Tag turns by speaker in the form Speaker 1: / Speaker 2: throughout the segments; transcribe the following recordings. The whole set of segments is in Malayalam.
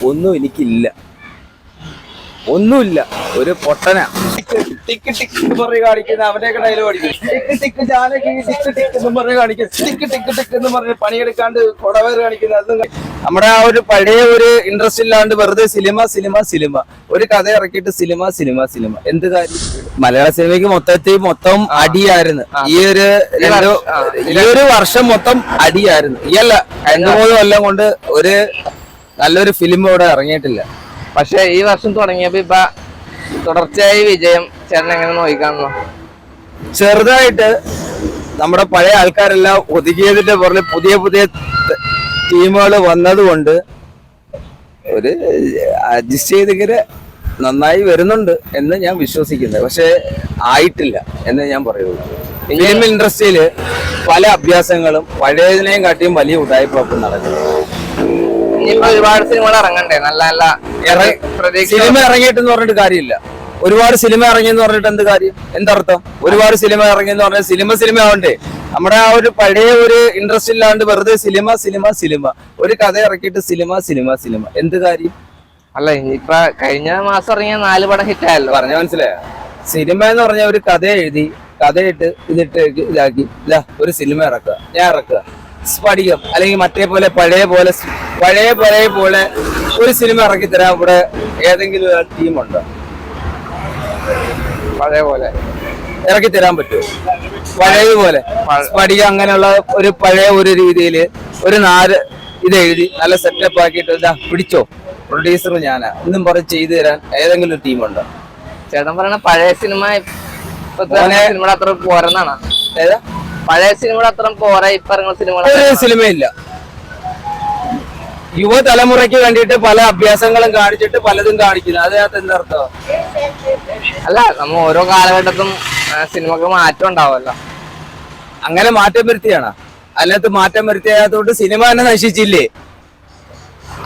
Speaker 1: ഒന്നും എനിക്കില്ല. ഒന്നുമില്ല. ഒരു പൊട്ടന. ടിക്ക് ടിക്ക് എന്ന് പറഞ്ഞ് കാണിക്കുന്ന അവനെയൊക്കെ ഡയലോഗ് അടിക്കും. Tick tick Janaki tick tick എന്ന് പറഞ്ഞ് കാണിക്കും. ടിക്ക് ടിക്ക് ടിക്ക് എന്ന് പറഞ്ഞ് പണിയെടുക്കാണ്ട് കൊടവേർ കാണിക്കുന്ന അതൊന്നും ക- നമ്മുടെ ആ ഒരു പഴയ ഒരു ഇൻട്രസ്റ്റ് ഇല്ലാണ്ട് വെറുതെ സിനിമ സിനിമ സിനിമ. ഒരു കഥ ഇറക്കിയിട്ട് സിനിമ സിനിമ സിനിമ. എന്ത് കാര്യം? മലയാള സിനിമയ്ക്ക് മൊത്തത്തിൽ മൊത്തം അടിയായിരുന്നു. ഈ ഒരു ഈ ഒരു വർഷം മൊത്തം അടിയായിരുന്നു. ഈ അല്ല. രണ്ടു മൂന്ന് കൊല്ലം കൊണ്ട് ഒരു നല്ലൊരു ഫിലിം ഇവിടെ ഇറങ്ങിയിട്ടില്ല.
Speaker 2: പക്ഷെ ഈ വർഷം തുടങ്ങിയപ്പോ ഇപ്പൊ തുടർച്ചയായി വിജയം ചേട്ടൻ എങ്ങനെ നോക്കിക്കാണോ
Speaker 1: ചെറുതായിട്ട് നമ്മുടെ പഴയ ആൾക്കാരെല്ലാം ഒതുക്കിയതിന്റെ പുറകിൽ പുതിയ പുതിയ ടീമുകൾ വന്നതുകൊണ്ട് ഒരു അഡ്ജസ്റ്റ് ചെയ്തിങ്ങനെ നന്നായി വരുന്നുണ്ട് എന്ന് ഞാൻ വിശ്വസിക്കുന്നത് പക്ഷേ ആയിട്ടില്ല എന്ന് ഞാൻ പറയുള്ളൂ. ഫിലിം ഇൻഡസ്ട്രിയിൽ പല അഭ്യാസങ്ങളും പഴയതിനെയും കാട്ടിയും വലിയ ഉദായ്പ നടക്കുന്നു.
Speaker 2: ഇനിയിപ്പോ ഒരുപാട് സിനിമകൾ ഇറങ്ങണ്ടേ? നല്ല നല്ല
Speaker 1: സിനിമ ഇറങ്ങിയിട്ടെന്ന് പറഞ്ഞിട്ട് കാര്യമില്ല. ഒരുപാട് സിനിമ ഇറങ്ങിയെന്ന് പറഞ്ഞിട്ട് എന്ത് കാര്യം? എന്തർത്ഥം? ഒരുപാട് സിനിമ ഇറങ്ങിയെന്ന് പറഞ്ഞാൽ സിനിമ സിനിമ ആവണ്ടേ? നമ്മുടെ ആ ഒരു പഴയ ഒരു ഇൻട്രസ്റ്റ് ഇല്ലാണ്ട് വെറുതെ സിനിമ സിനിമ സിനിമ. ഒരു കഥ ഇറക്കിയിട്ട് സിനിമ സിനിമ സിനിമ. എന്ത് കാര്യം?
Speaker 2: അല്ല ഇനിയിപ്പൊ കഴിഞ്ഞ മാസം ഇറങ്ങിയ നാല് പടം ഹിറ്റായല്ലോ
Speaker 1: പറഞ്ഞ മനസ്സിലായോ? സിനിമ എന്ന് പറഞ്ഞ ഒരു കഥ എഴുതി കഥയിട്ട് ഇതിട്ട് ഇതാക്കി. ഇതാ ഒരു സിനിമ ഇറക്കുക. ഞാൻ ഇറക്കുക. സ്ഫടികം അല്ലെങ്കിൽ മറ്റേ പോലെ പഴയ പോലെ പഴയ പഴയ പോലെ ഒരു സിനിമ ഇറക്കി തരാൻ ഇവിടെ ഏതെങ്കിലും ടീമുണ്ടോ.
Speaker 2: പഴയ പോലെ.
Speaker 1: ഇറക്കി തരാൻ പറ്റുമോ? പഴയതുപോലെ സ്ഫടികം അങ്ങനെയുള്ള ഒരു പഴയ ഒരു രീതിയിൽ ഒരു നാല് ഇത് എഴുതി നല്ല സെറ്റപ്പ് ആക്കിയിട്ട് ഇതാ പിടിച്ചോ. പ്രൊഡ്യൂസർ ഞാനാ. ഒന്നും പറഞ്ഞ് ചെയ്തു തരാൻ ഏതെങ്കിലും ഒരു ടീമുണ്ടോ?
Speaker 2: ചേട്ടൻ പറയണ പഴയ സിനിമ സിനിമയുടെ അത്ര പോരെന്നാണ്?
Speaker 1: ഏതാ?
Speaker 2: പഴയ സിനിമ അത്ര പോരാ ഇപ്പൊ ഇറങ്ങുന്ന സിനിമകൾ
Speaker 1: സിനിമയില്ല. യുവതലമുറയ്ക്ക് വേണ്ടിയിട്ട് പല അഭ്യാസങ്ങളും കാണിച്ചിട്ട് പലതും കാണിക്കുന്നു അതിനകത്ത് എന്തർത്ഥം
Speaker 2: അല്ല നമ്മ ഓരോ കാലഘട്ടത്തും സിനിമക്ക് മാറ്റം ഉണ്ടാവുമല്ലോ.
Speaker 1: അങ്ങനെ മാറ്റം വരുത്തിയാണ്. അതിനകത്ത് മാറ്റം വരുത്തിയായതുകൊണ്ട് സിനിമ തന്നെ നശിച്ചില്ലേ?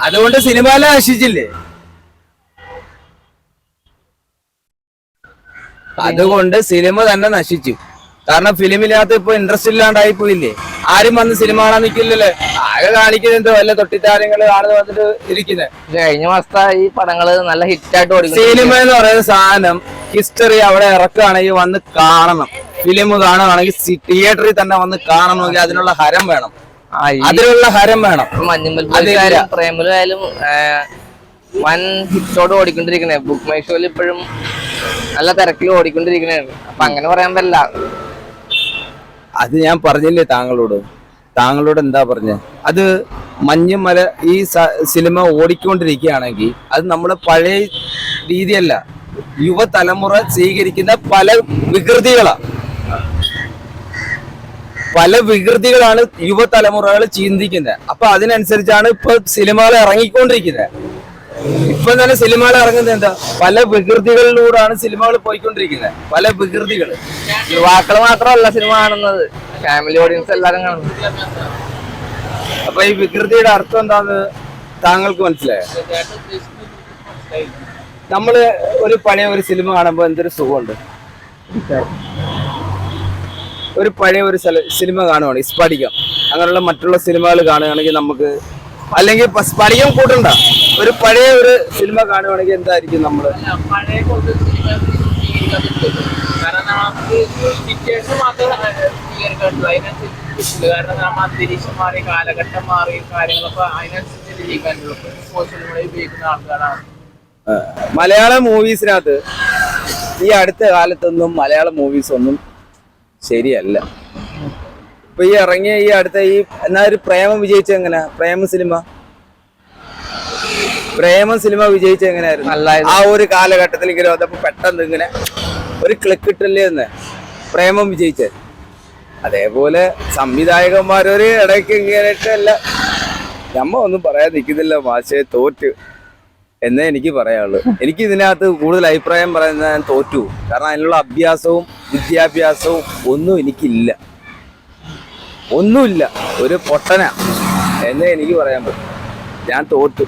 Speaker 1: അതുകൊണ്ട് സിനിമ തന്നെ നശിച്ചില്ലേ? അതുകൊണ്ട് സിനിമ തന്നെ നശിച്ചു. കാരണം ഫിലിമിനകത്ത് ഇപ്പൊ ഇൻട്രസ്റ്റ് ഇല്ലാണ്ടായി പോയില്ലേ? ആരും വന്ന് സിനിമ കാണാൻ നിൽക്കില്ലല്ലേ ആകെ കാണിക്കുന്നുണ്ട് വല്ല തൊട്ടിത്താരങ്ങൾ കാണുന്ന വന്നിട്ട് ഇരിക്കുന്നത്
Speaker 2: പക്ഷെ കഴിഞ്ഞ മാസത്തെ ഈ പടങ്ങൾ നല്ല ഹിറ്റായിട്ട് ഓടി
Speaker 1: സിനിമ എന്ന് പറയുന്ന സാധനം ഹിസ്റ്ററി അവിടെ ഇറക്കുകയാണെങ്കിൽ വന്ന് കാണണം. ഫിലിം കാണുകയാണെങ്കിൽ തിയേറ്ററിൽ തന്നെ വന്ന് കാണണമെങ്കിൽ അതിനുള്ള ഹരം വേണം. അതിനുള്ള ഹരം വേണം.
Speaker 2: മഞ്ഞുമ്പൽ
Speaker 1: അതില്ല.
Speaker 2: ആയാലും പ്രേമലു ആയാലും ആ, വൻ ഹിറ്റോട് ഓടിക്കൊണ്ടിരിക്കണേ ബുക്ക് മൈ ഷോയിൽ ഇപ്പോഴും നല്ല തിരക്കിൽ ഓടിക്കൊണ്ടിരിക്കണേ അപ്പൊ അങ്ങനെ പറയാൻ പറ്റില്ല.
Speaker 1: അത് ഞാൻ പറഞ്ഞില്ലേ താങ്കളോട്? താങ്കളോട് എന്താ പറഞ്ഞ? അത് മഞ്ഞുമല ഈ സിനിമ ഓടിക്കൊണ്ടിരിക്കുകയാണെങ്കിൽ അത് നമ്മുടെ പഴയ രീതിയല്ല. യുവതലമുറ സ്വീകരിക്കുന്ന പല വികൃതികളാ. പല വികൃതികളാണ് യുവതലമുറകൾ ചിന്തിക്കുന്നത്. അപ്പൊ അതിനനുസരിച്ചാണ് ഇപ്പൊ സിനിമകൾ ഇറങ്ങിക്കൊണ്ടിരിക്കുന്നത്. ഇപ്പൊ തന്നെ സിനിമകൾ ഇറങ്ങുന്നത് എന്താ? പല വികൃതികളിലൂടെയാണ് സിനിമകൾ പോയിക്കൊണ്ടിരിക്കുന്നത്. പല വികൃതികൾ
Speaker 2: യുവാക്കൾ മാത്രമല്ല സിനിമ കാണുന്നത്. ഫാമിലി ഓഡിയൻസ് എല്ലാരും കാണുന്നത്.
Speaker 1: അപ്പൊ ഈ വികൃതിയുടെ അർത്ഥം എന്താന്ന് താങ്കൾക്ക് മനസ്സിലായോ? നമ്മൾ ഒരു പഴയ ഒരു സിനിമ കാണുമ്പോ എന്തൊരു സുഖമുണ്ട്? ഒരു പഴയ ഒരു സിനിമ കാണുവാണ്. ഇസ്പാടിക്കം അങ്ങനെയുള്ള മറ്റുള്ള സിനിമകൾ കാണുകയാണെങ്കിൽ നമുക്ക് അല്ലെങ്കിൽ സ്പടികം കൂട്ടണ്ട. ഒരു പഴയ ഒരു സിനിമ കാണുവാണെങ്കിൽ എന്തായിരിക്കും നമ്മൾ?
Speaker 3: പഴയ. കാരണം നമുക്ക് സിറ്റുവേഷൻ മാത്രമേ സ്വീകരിക്കാൻ പറ്റൂ അതിനനുസരിച്ച് കാരണം നമ്മ അന്തരീക്ഷം മാറി കാലഘട്ടം മാറി കാര്യങ്ങളൊക്കെ അതിനനുസരിച്ച് ജീവിക്കാനുള്ളൂ സോഷ്യൽ മീഡിയ ഉപയോഗിക്കുന്ന ആൾക്കാരാണ്.
Speaker 1: ആ, മലയാള മൂവീസിനകത്ത് ഈ അടുത്ത കാലത്തൊന്നും മലയാള മൂവീസ് ഒന്നും ശരിയല്ല. ഇപ്പൊ ഈ ഇറങ്ങിയ ഈ അടുത്ത ഈ എന്നാ ഒരു പ്രേമം വിജയിച്ച എങ്ങനെ? പ്രേമ സിനിമ പ്രേമ സിനിമ വിജയിച്ച എങ്ങനെയായിരുന്നു. ആ ഒരു കാലഘട്ടത്തിൽ ഇങ്ങനെ വന്നപ്പോ പെട്ടെന്ന് ഇങ്ങനെ ഒരു ക്ലിക്ക് ഇട്ടല്ലേ എന്ന്. പ്രേമം വിജയിച്ച അതേപോലെ സംവിധായകന്മാരൊരു ഇടയ്ക്ക് ഇങ്ങനെയല്ല നമ്മ ഒന്നും പറയാൻ നിൽക്കുന്നില്ല മാഷെ തോറ്റ്. എന്നേ എനിക്ക് പറയാനുള്ളൂ. എനിക്ക് ഇതിനകത്ത് കൂടുതൽ അഭിപ്രായം പറയുന്നത് ഞാൻ തോറ്റു. കാരണം അതിനുള്ള അഭ്യാസവും വിദ്യാഭ്യാസവും ഒന്നും എനിക്കില്ല. ഒന്നുമില്ല. ഒരു പൊട്ടന. എന്നേ എനിക്ക് പറയാൻ പറ്റും. ഞാൻ തോറ്റു.